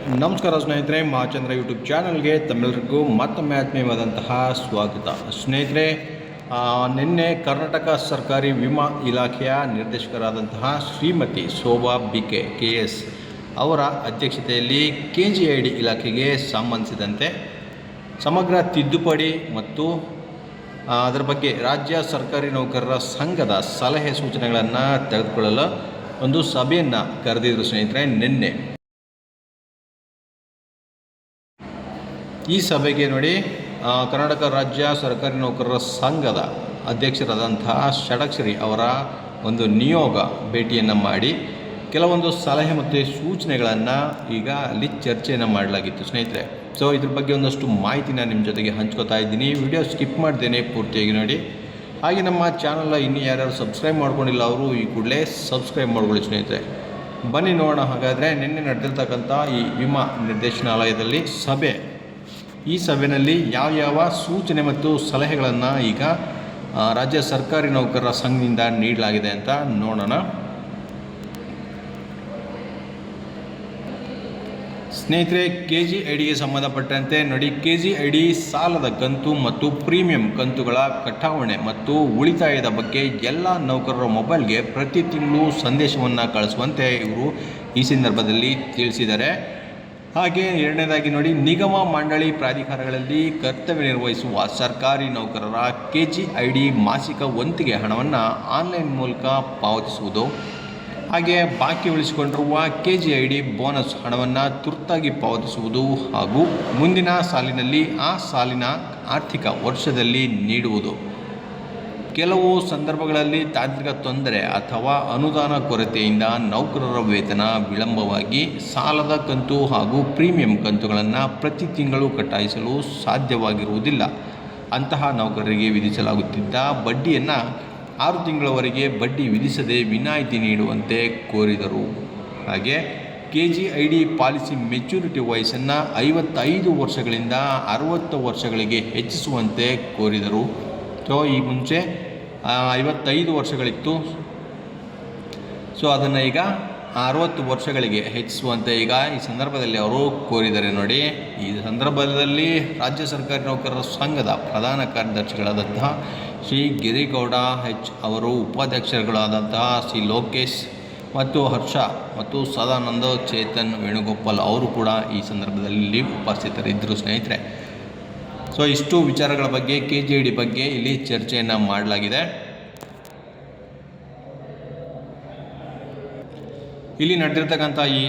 ನಮಸ್ಕಾರ ಸ್ನೇಹಿತರೆ ಮಹಾಚಂದ್ರ ಯೂಟ್ಯೂಬ್ ಚಾನಲ್ಗೆ ತಮ್ಮೆಲ್ಲರಿಗೂ ಮತ್ತೊಮ್ಮೆ ಆತ್ಮೀಯವಾದಂತಹ ಸ್ವಾಗತ. ಸ್ನೇಹಿತರೆ ನಿನ್ನೆ ಕರ್ನಾಟಕ ಸರ್ಕಾರಿ ವಿಮಾ ಇಲಾಖೆಯ ನಿರ್ದೇಶಕರಾದಂತಹ Shrimati Shobha B K K S ಅವರ ಅಧ್ಯಕ್ಷತೆಯಲ್ಲಿ ಕೆ ಜಿ ಐ ಡಿ ಇಲಾಖೆಗೆ ಸಂಬಂಧಿಸಿದಂತೆ ಸಮಗ್ರ ತಿದ್ದುಪಡಿ ಮತ್ತು ಅದರ ಬಗ್ಗೆ ರಾಜ್ಯ ಸರ್ಕಾರಿ ನೌಕರರ ಸಂಘದ ಸಲಹೆ ಸೂಚನೆಗಳನ್ನು ತೆಗೆದುಕೊಳ್ಳಲು ಒಂದು ಸಭೆಯನ್ನು ಕರೆದಿದ್ದರು ಸ್ನೇಹಿತರೆ ನಿನ್ನೆ. ಈ ಸಭೆಗೆ ನೋಡಿ ಕರ್ನಾಟಕ ರಾಜ್ಯ ಸರ್ಕಾರಿ ನೌಕರರ ಸಂಘದ ಅಧ್ಯಕ್ಷರಾದಂತಹ ಷಡಕ್ಷರಿ ಅವರ ಒಂದು ನಿಯೋಗ ಭೇಟಿಯನ್ನು ಮಾಡಿ, ಕೆಲವೊಂದು ಸಲಹೆ ಮತ್ತು ಸೂಚನೆಗಳನ್ನು ಈಗ ಅಲ್ಲಿ ಚರ್ಚೆಯನ್ನು ಮಾಡಲಾಗಿತ್ತು ಸ್ನೇಹಿತರೆ. ಸೊ ಇದ್ರ ಬಗ್ಗೆ ಒಂದಷ್ಟು ಮಾಹಿತಿನ ನಿಮ್ಮ ಜೊತೆಗೆ ಹಂಚ್ಕೋತಾ ಇದ್ದೀನಿ. ವಿಡಿಯೋ ಸ್ಕಿಪ್ ಮಾಡ್ದೇನೆ ಪೂರ್ತಿಯಾಗಿ ನೋಡಿ. ಹಾಗೆ ನಮ್ಮ ಚಾನಲ್ನ ಇನ್ನೂ ಯಾರ್ಯಾರು ಸಬ್ಸ್ಕ್ರೈಬ್ ಮಾಡ್ಕೊಂಡಿಲ್ಲ, ಅವರು ಈ ಕೂಡಲೇ ಸಬ್ಸ್ಕ್ರೈಬ್ ಮಾಡ್ಕೊಳ್ಳಿ ಸ್ನೇಹಿತರೆ. ಬನ್ನಿ ನೋಡೋಣ. ಹಾಗಾದರೆ ನಿನ್ನೆ ನಡೆದಿರ್ತಕ್ಕಂಥ ಈ ವಿಮಾ ನಿರ್ದೇಶನಾಲಯದಲ್ಲಿ ಸಭೆ ಈ ಸಭೆಯಲ್ಲಿ ಯಾವ ಯಾವ ಸೂಚನೆ ಮತ್ತು ಸಲಹೆಗಳನ್ನು ಈಗ ರಾಜ್ಯ ಸರ್ಕಾರಿ ನೌಕರರ ಸಂಘದಿಂದ ನೀಡಲಾಗಿದೆ ಅಂತ ನೋಡೋಣ. ಸ್ನೇಹಿತರೆ ಕೆ ಜಿ ಐ ಡಿಗೆ ಸಂಬಂಧಪಟ್ಟಂತೆ ನೋಡಿ ಕೆ ಜಿ ಐ ಡಿ ಸಾಲದ ಕಂತು ಮತ್ತು ಪ್ರೀಮಿಯಂ ಕಂತುಗಳ ಕಟಾವಣೆ ಮತ್ತು ಉಳಿತಾಯದ ಬಗ್ಗೆ ಎಲ್ಲ ನೌಕರರ ಮೊಬೈಲ್ಗೆ ಪ್ರತಿ ತಿಂಗಳು ಸಂದೇಶವನ್ನು ಕಳಿಸುವಂತೆ ಇವರು ಈ ಸಂದರ್ಭದಲ್ಲಿ ತಿಳಿಸಿದ್ದಾರೆ. ಹಾಗೆ ಎರಡನೇದಾಗಿ ನೋಡಿ, ನಿಗಮ ಮಂಡಳಿ ಪ್ರಾಧಿಕಾರಗಳಲ್ಲಿ ಕರ್ತವ್ಯ ನಿರ್ವಹಿಸುವ ಸರ್ಕಾರಿ ನೌಕರರ ಕೆ ಜಿ ಐ ಡಿ ಮಾಸಿಕ ವಂತಿಗೆ ಹಣವನ್ನು ಆನ್ಲೈನ್ ಮೂಲಕ ಪಾವತಿಸುವುದು. ಹಾಗೆ ಬಾಕಿ ಉಳಿಸಿಕೊಂಡಿರುವ K G I D bonus ಹಣವನ್ನು ತುರ್ತಾಗಿ ಪಾವತಿಸುವುದು ಹಾಗೂ ಮುಂದಿನ ಸಾಲಿನಲ್ಲಿ ಆ ಸಾಲಿನ ಆರ್ಥಿಕ ವರ್ಷದಲ್ಲಿ ನೀಡುವುದು. ಕೆಲವು ಸಂದರ್ಭಗಳಲ್ಲಿ ತಾಂತ್ರಿಕ ತೊಂದರೆ ಅಥವಾ ಅನುದಾನ ಕೊರತೆಯಿಂದ ನೌಕರರ ವೇತನ ವಿಳಂಬವಾಗಿ ಸಾಲದ ಕಂತು ಹಾಗೂ ಪ್ರೀಮಿಯಂ ಕಂತುಗಳನ್ನು ಪ್ರತಿ ತಿಂಗಳು ಕಟ್ಟಾಯಿಸಲು ಸಾಧ್ಯವಾಗಿರುವುದಿಲ್ಲ. ಅಂತಹ ನೌಕರರಿಗೆ ವಿಧಿಸಲಾಗುತ್ತಿದ್ದ ಬಡ್ಡಿಯನ್ನು ಆರು ತಿಂಗಳವರೆಗೆ ಬಡ್ಡಿ ವಿಧಿಸದೆ ವಿನಾಯಿತಿ ನೀಡುವಂತೆ ಕೋರಿದರು. ಹಾಗೆ K G I D policy maturity ವಯಸ್ಸನ್ನು ಐವತ್ತೈದು ವರ್ಷಗಳಿಂದ ಅರವತ್ತು ವರ್ಷಗಳಿಗೆ ಹೆಚ್ಚಿಸುವಂತೆ ಕೋರಿದರು. ಸೊ ಈ ಮುಂಚೆ ಐವತ್ತೈದು ವರ್ಷಗಳಿತ್ತು. ಸೊ ಅದನ್ನು ಈಗ ಅರವತ್ತು ವರ್ಷಗಳಿಗೆ ಹೆಚ್ಚಿಸುವಂತೆ ಈಗ ಈ ಸಂದರ್ಭದಲ್ಲಿ ಅವರು ಕೋರಿದ್ದಾರೆ ನೋಡಿ, ಈ ಸಂದರ್ಭದಲ್ಲಿ ರಾಜ್ಯ ಸರ್ಕಾರಿ ನೌಕರರ ಸಂಘದ ಪ್ರಧಾನ ಕಾರ್ಯದರ್ಶಿಗಳಾದಂತಹ ಶ್ರೀ ಗಿರಿಗೌಡ ಹೆಚ್ ಅವರು, ಉಪಾಧ್ಯಕ್ಷರುಗಳಾದಂತಹ ಶ್ರೀ ಲೋಕೇಶ್ ಮತ್ತು ಹರ್ಷ ಮತ್ತು ಸದಾನಂದ ಚೇತನ್ ವೇಣುಗೋಪಾಲ್ ಅವರು ಕೂಡ ಈ ಸಂದರ್ಭದಲ್ಲಿ ಉಪಸ್ಥಿತರಿದ್ದರು. ಸ್ನೇಹಿತರೆ ಸೊ ಇಷ್ಟು ವಿಚಾರಗಳ ಬಗ್ಗೆ ಕೆ ಜಿ ಡಿ ಬಗ್ಗೆ ಇಲ್ಲಿ ಚರ್ಚೆಯನ್ನು ಮಾಡಲಾಗಿದೆ. ಇಲ್ಲಿ ನಡೆದಿರ್ತಕ್ಕಂಥ ಈ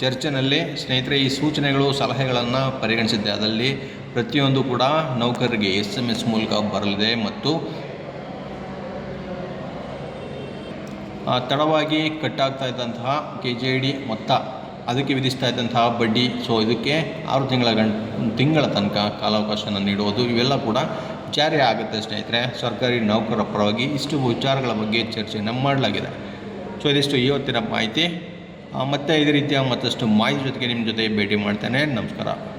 ಚರ್ಚೆನಲ್ಲಿ ಸ್ನೇಹಿತರೆ, ಈ ಸೂಚನೆಗಳು, ಸಲಹೆಗಳನ್ನು ಪರಿಗಣಿಸಿದ್ದೆ. ಅದರಲ್ಲಿ ಪ್ರತಿಯೊಂದು ಕೂಡ ನೌಕರರಿಗೆ ಎಸ್ ಎಂ ಎಸ್ ಮೂಲಕ ಬರಲಿದೆ ಮತ್ತು ತಡವಾಗಿ ಕಟ್ಟಾಗ್ತಾ ಇದ್ದಂತಹ ಕೆ ಜೆ ಡಿ ಮೊತ್ತ ಅದಕ್ಕೆ ವಿಧಿಸ್ತಾ ಇದ್ದಂತಹ ಬಡ್ಡಿ ಸೊ ಇದಕ್ಕೆ ಆರು ತಿಂಗಳ ಗಂ ತಿಂಗಳ ತನಕ ಕಾಲಾವಕಾಶನ ನೀಡುವುದು ಇವೆಲ್ಲ ಕೂಡ ಜಾರಿ ಆಗುತ್ತೆ ಸ್ನೇಹಿತರೆ. ಸರ್ಕಾರಿ ನೌಕರರ ಪರವಾಗಿ ಇಷ್ಟು ವಿಚಾರಗಳ ಬಗ್ಗೆ ಚರ್ಚೆಯನ್ನು ಮಾಡಲಾಗಿದೆ. ಸೊ ಇದಿಷ್ಟು ಇವತ್ತಿನ ಮಾಹಿತಿ. ಮತ್ತು ಮತ್ತೆ ಇದೇ ರೀತಿಯ ಮತ್ತಷ್ಟು ಮಾಹಿತಿ ಜೊತೆಗೆ ನಿಮ್ಮ ಜೊತೆ ಭೇಟಿ ಮಾಡ್ತೇನೆ. ನಮಸ್ಕಾರ.